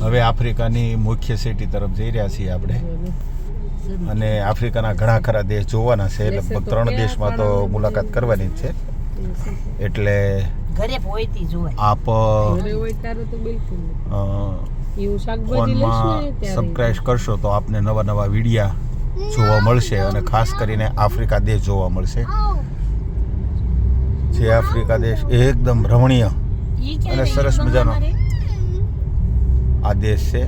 હવે આફ્રિકાની મુખ્ય સિટી તરફ જઈ રહ્યા છીએ આપણે. અને આફ્રિકાના ઘણા ખરા દેશ જોવાના છે. લગભગ ત્રણ દેશમાં તો મુલાકાત કરવાની જ છે. એટલે ઘરે પોઈતી જોવાય. આપ ઘરે હોય ત્યારે તો બિલકુલ. નહીં. અ, એવું શાકભાજી લેશ ફોનમાં ને કરશો તો આપને નવા નવા વિડીયા જોવા મળશે અને ખાસ કરીને આફ્રિકા દેશ જોવા મળશે. જે આફ્રિકા દેશ એકદમ રમણીય અને સરસ મજાનો. આ દેશ છે.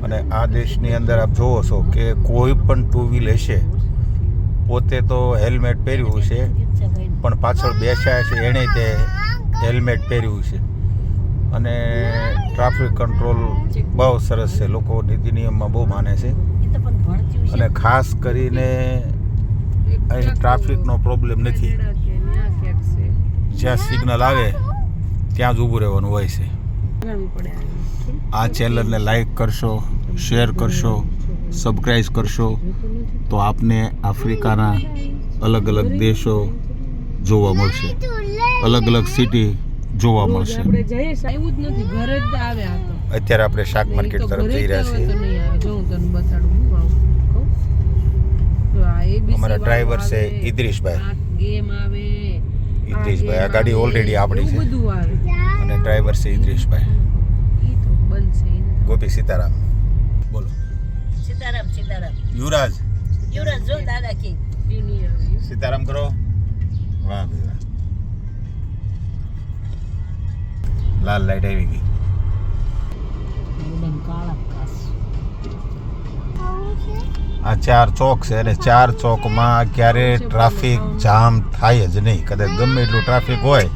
અને આ દેશની અંદર આપ જોવો છો કે કોઈ પણ ટુ વ્હીલ હશે પોતે તો હેલ્મેટ પહેર્યું છે પણ પાછળ બેસ્યા છે એણે તે હેલ્મેટ પહેર્યું છે. અને ટ્રાફિક કંટ્રોલ બહુ સરસ છે લોકો નીતિ નિયમમાં બહુ માને છે. અને ખાસ કરીને અહીં ટ્રાફિકનો પ્રોબ્લેમ નથી. જ્યાં સિગ્નલ આવે ત્યાં જ ઊભું રહેવાનું હોય છે. પડે. આ ચેનલને લાઈક કરશો શેર કરશો સબસ્ક્રાઈબ કરશો તો આપને આફ્રિકાના અલગ અલગ દેશો જોવા મળશે. અલગ અલગ સિટી જોવા મળશે. આપણે જઈએ છે, એવું જ નથી. ઘરે જ આવે આ તો. અત્યારે આપણે શાક માર્કેટ તરફ જઈ રહ્યા છીએ. નહીં આવે. જો હું તને બતાડું હું આવું કહું. જો આ ABC અમારા ડ્રાઈવર છે ઇદ્રીશભાઈ. આ ઇદ્રીશભાઈ આ ગાડી ઓલરેડી આપણી છે. બધું આવે. અને ડ્રાઈવર છે ઇદ્રીશભાઈ. ગોપી સીતારામ. બોલો. સીતારામ સીતારામ. યુવરાજ. યુવરાજ જો દાદા કે. સીતારામ કરો. વાહ ભાઈ લાલ લાઈટ આવી ગઈ. આ ચાર ચોક છે અને ચાર ચોકમાં ક્યારે ટ્રાફિક જામ થાય જ નહીં. કદાચ ગમે એટલું ટ્રાફિક હોય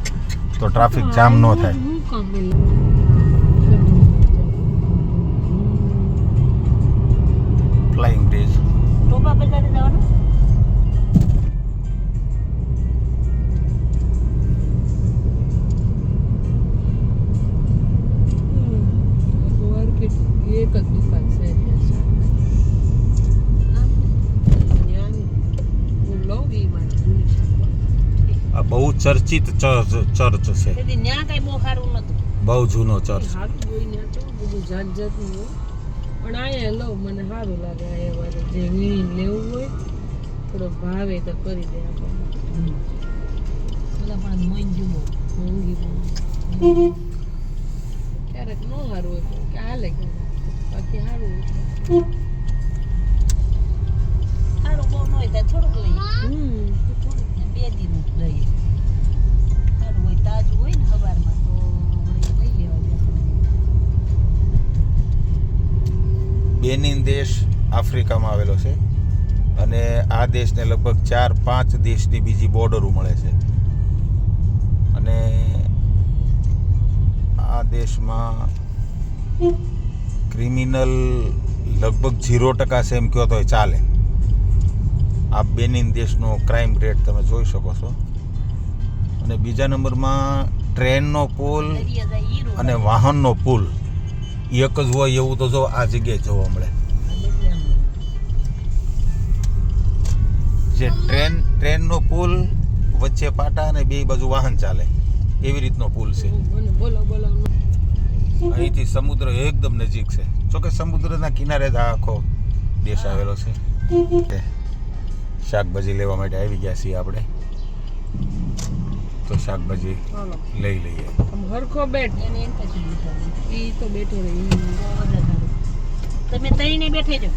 તો ટ્રાફિક જામ ન થાય. બહુ ચર્ચિત ચર્ચ ચર્ચ છે. બહુ સારું નતું બહુ જૂનો ચર્ચ. સારું જોઈને તો બધું જાત જાતનું પણ અહીંયા લઉં મને સારું લાગે વારે જે વીણીને લેવું હોય થોડો ભાવે તો કરી દે આપણને. પેલા પણ બહુ. મોંઘી ક્યારેક ન સારું હોય કે હાલે બાકી સારું હોય. સારું બહુ ન હોય તો થોડુંક લઈએ બેનિન દેશ આફ્રિકામાં આવેલો છે અને આ દેશને લગભગ ચાર પાંચ દેશની બીજી બોર્ડરો મળે છે. અને આ દેશમાં ક્રિમિનલ લગભગ ઝીરો ટકા છે એમ કહો તો ચાલે. આ બેનિન દેશનો ક્રાઇમ રેટ તમે જોઈ શકો છો. અને બીજા નંબરમાં ટ્રેનનો પુલ અને વાહનનો પુલ. એક જ હોય એવું તો જો આ જગ્યાએ જોવા મળે. જે ટ્રેન, ટ્રેનનો પુલ વચ્ચે પાટા અને બે બાજુ વાહન ચાલે. એવી રીતનો પુલ છે. અહીંથી સમુદ્ર એકદમ નજીક છે. જોકે સમુદ્રના કિનારે જ આખો દેશ આવેલો છે. શાકભાજી લેવા માટે આવી ગયા છીએ આપણે. તો શાકભાજી ચાલો લઈ લઈએ. આમ હરખો બેઠ. એની એમ પછી બેઠા તો બેઠો રહે. તમે તઈને બેઠે જો